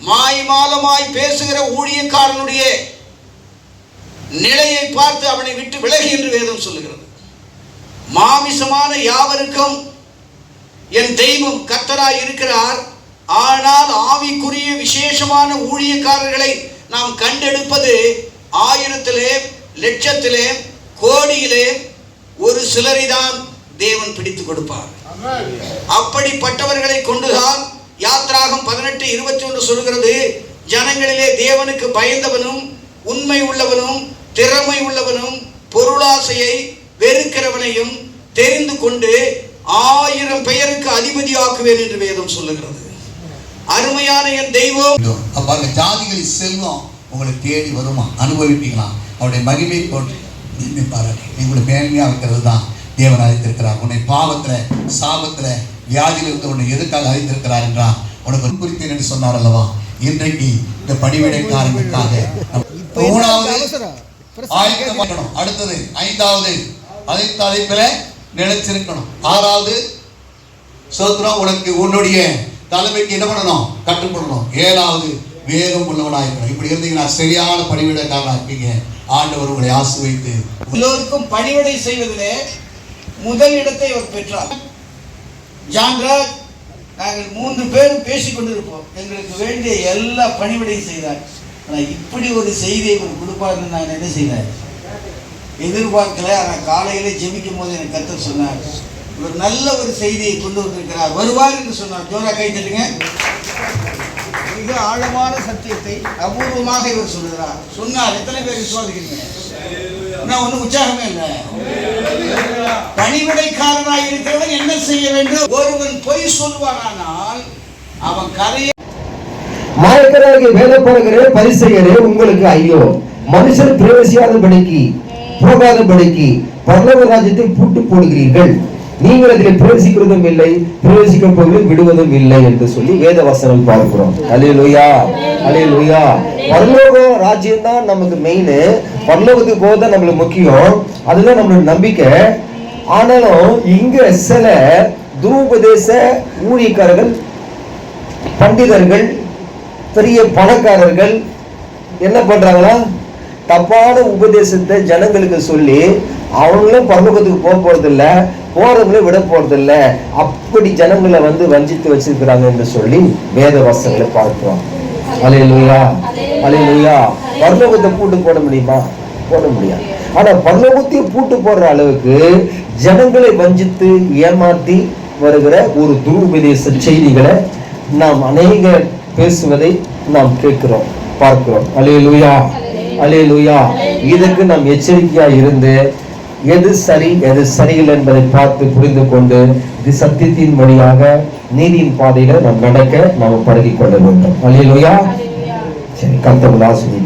மாலமாய் பேசுகிற ஊழியக்காரனுடைய நிலையை பார்த்து அவனை விட்டு விலகி என்று வேதம் சொல்லுகிறது. மாமிசமான யாவருக்கும் என் தெய்வம் கர்த்தராய் இருக்கிறார். ஆனால் ஆவிக்குரிய விசேஷமான ஊழியக்காரர்களை நாம் கண்டெடுப்பது ஆயிரத்திலே லட்சத்திலே கோடியிலே ஒரு சிலரைதான் தேவன் பிடித்து கொடுப்பார். அப்படிப்பட்டவர்களை கொண்டுதான் யாத்ராகம் பதினெட்டு இருபத்தி ஒன்று சொல்கிறது ஜனங்களிலே தேவனுக்கு பயந்தவனும் உண்மை உள்ளவனும் திறமை உள்ளவனும் பொருளாசையை வெறுக்கிறவனையும் தெரிந்து கொண்டு ஆயிரம் பெயருக்கு அதிபதியாக்குவேன் என்று வேதம் சொல்லுகிறது. அருமையான என் தெய்வம். இதோ, ஜாதிகளின் செல்வம் உங்களை தேடி வருமா? அனுபவிப்பீங்களா? அவருடைய மகிமை போட்டு மேன்மை பாராட்டி உங்களை மேன்மையாக இருக்கிறது தான் தேவன் அழைத்திருக்கிறார். உன்னை பாவத்தில் சாபத்தில் வியாதியில் இருந்த உன்னை எதுக்காக அழைத்திருக்கிறார் என்றால் உனக்கு குறித்தேன் என்று சொன்னார் அல்லவா? இன்றைக்கு இந்த பணிவிடைக்காரங்களுக்காக நம்ம மூணாவது அடுத்தது ஐந்தாவது அதை தலைப்பில நிலைச்சிருக்கணும் ஆறாவது சோத்ரம் உனக்கு உன்னுடைய தலைமைக்கு என்ன பண்ணணும்? கட்டுப்படணும். ஏழாவது வேகம் உள்ளவனாக இருக்கணும். இப்படி இருந்தீங்கன்னா சரியான பணிவிடக்காரனா இருப்பீங்க. ஆண்டவர் உங்களை ஆசிர்வதித்து எல்லோருக்கும் பணிவிடை செய்வதிலே முதல் இடத்தை அவர் பெற்றார். ஜான்ராஜ் நாங்கள் மூன்று பேரும் பேசிக் கொண்டிருப்போம். எங்களுக்கு வேண்டிய எல்லா பணிவிடையும் செய்தார். ஆனால் இப்படி ஒரு செய்தியை இவர் கொடுப்பாருன்னு நான் என்ன செய்தேன் எதிர்பார்க்கல. ஆனால் காலையில் ஜெபிக்கும் போது எனக்கு கத்த சொன்னார் இவர் நல்ல ஒரு செய்தியை கொண்டு வந்திருக்கிறார். வருவார் என்று சொன்னார். ஜோரா கை தட்டுங்க. மிக ஆழமான சத்தியத்தை அபூர்வமாக இவர் சொல்லுகிறார். சொன்னார் எத்தனை பேர் விசுவாசிக்கிறீங்க? நான் ஒன்றும் உற்சாகமே இல்லை. பணிவிடைக்காரனாய் இருக்க செய்ய வேண்டும் ஒருவன் பொய் சொல்வானானால் அவன் கரையை பரிசெயரே உங்களுக்கு ஐயோ. மனுஷர் பிரவேசியாதபடிக்கு போகாதபடிக்கு பல்லவ ராஜ்யத்தை பூட்டு போடுகிறீர்கள். நீங்கள் அதில் பிரவேசிக்கிறதும் இல்லை பிரவேசிக்க போவது விடுவதும் இல்லை என்று சொல்லி வேத வசனம் பார்க்கிறோம். அலையலுயா அலையலுயா பரலோக ராஜ்யம் தான் நமக்கு மெயின் பரலோகத்துக்கு போக தான் நம்மளுக்கு முக்கியம். அதுதான் நம்மளோட நம்பிக்கை. ஆனாலும் இங்க சில துருபதேச ஊழியக்காரர்கள் பண்டிதர்கள் பெரிய பணக்காரர்கள் என்ன பண்றாங்களா தப்பான உபதேசத்தை ஜனங்களுக்கு சொல்லி அவங்களும் பரலோகத்துக்கு போக போறது இல்ல போறவங்களும் விட போறது அப்படி ஜனங்களை வந்து வஞ்சித்து வச்சிருக்கிறாங்க என்று சொல்லி வேத வசங்களை பார்க்கிறோம். அலையலுயா அலையலுயா. பரலோகத்தை கூட்டு போட முடியுமா? போட முடியாது. ஆனால் பரலோகத்தையும் பூட்டு போடுற அளவுக்கு ஜனங்களை வஞ்சித்து ஏமாற்றி வருகிற ஒரு துருபதேச செய்திகளை நாம் அநேக பேசுவதை நாம் கேட்கிறோம் பார்க்கிறோம். அலே லுயா அலே லுயா இதற்கு நாம் எச்சரிக்கையாக இருந்து எது சரி எது சரியில்லை என்பதை பார்த்து புரிந்து கொண்டு இது சத்தியத்தின் வழியாக நீதியின் பாதையில நாம் நடக்க நாம் பழகி கொள்ள வேண்டும். அலையலுயா சரி கர்த்தர்கள் ஆசிரியர்